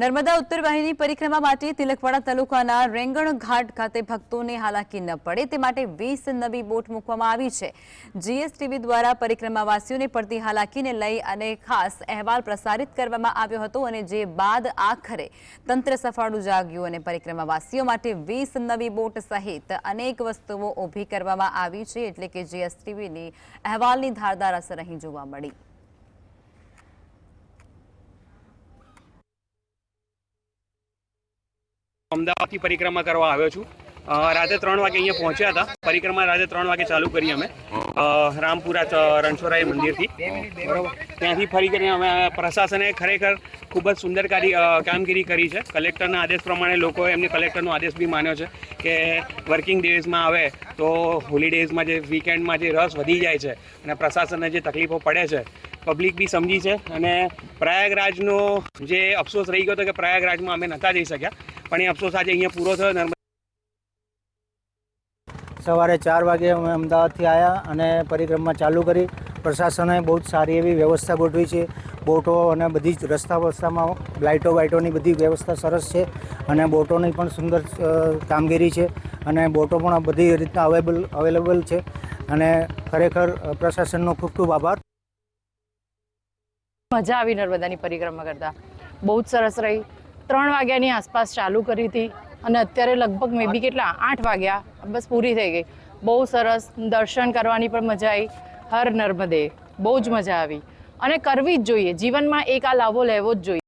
નર્મદા ઉત્તર વાહિની પરિક્રમા માટે તિલકવાડા તાલુકાના રેંગણ ઘાટ ખાતે ભક્તોને હાલાકી ન પડે તે માટે વીસ નવી બોટ મૂકવામાં આવી છે. જીએસટીવી દ્વારા પરિક્રમાવાસીઓને પડતી હાલાકીને લઈ અને ખાસ અહેવાલ પ્રસારિત કરવામાં આવ્યો હતો અને જે બાદ આખરે તંત્ર સફાળું જાગ્યું અને પરિક્રમાવાસીઓ માટે વીસ નવી બોટ સહિત અનેક વસ્તુઓ ઊભી કરવામાં આવી છે એટલે કે જીએસટીવીની અહેવાલની ધારદાર અસર અહીં જોવા મળી. અમદાવાદથી પરિક્રમા કરવા આવ્યો છું. રાતે ત્રણ વાગે અહીંયા પહોંચ્યા હતા. પરિક્રમા રાતે ત્રણ વાગે ચાલુ કરી અમે. રામપુરા રણછોરાય મંદિરથી. બરાબર. ત્યાંથી ફરી કરીને અમે પ્રશાસને ખરેખર ખૂબ જ સુંદર કામગીરી કરી છે. કલેક્ટરના આદેશ પ્રમાણે લોકોએ એમને કલેક્ટરનો આદેશ બી માન્યો છે કે વર્કિંગ ડેઝમાં આવે તો હોલિડેઝમાં જે વીકેન્ડમાં જે રસ વધી જાય છે અને પ્રશાસનને જે તકલીફો પડે છે, પબ્લિક બી સમજી છે અને પ્રયાગરાજનો જે અફસોસ રહી ગયો હતો કે પ્રયાગરાજમાં અમે નહોતા જઈ શક્યા. પણ એ અફસોસ આજે અહીંયા પૂરો થયો નર્મદા સવારે ચાર વાગે અમે અમદાવાદથી આવ્યા અને પરિક્રમા ચાલુ કરી. પ્રશાસને બહુ જ સારી એવી વ્યવસ્થા ગોઠવી છે. બોટો અને બધી જ રસ્તા વસ્તામાં લાઇટો બાઇટોની બધી વ્યવસ્થા સરસ છે અને બોટોની પણ સુંદર કામગીરી છે અને બોટો પણ બધી રીતના અવેલેબલ અવેલેબલ છે અને ખરેખર પ્રશાસનનો ખૂબ ખૂબ આભાર. મજા આવી નર્મદાની પરિક્રમા કરતા. બહુ જ સરસ રહી. ત્રણ વાગ્યાની આસપાસ ચાલુ કરી હતી અને અત્યારે લગભગ મે બી કેટલા? આઠ વાગ્યા. બસ પૂરી થઈ ગઈ. બહુ સરસ. દર્શન કરવાની પણ મજા આવી. હર નર્મદે. બહુ જ મજા આવી. અને કરવી જ જોઈએ. જીવનમાં એક આ લાવો લેવો જ જોઈએ.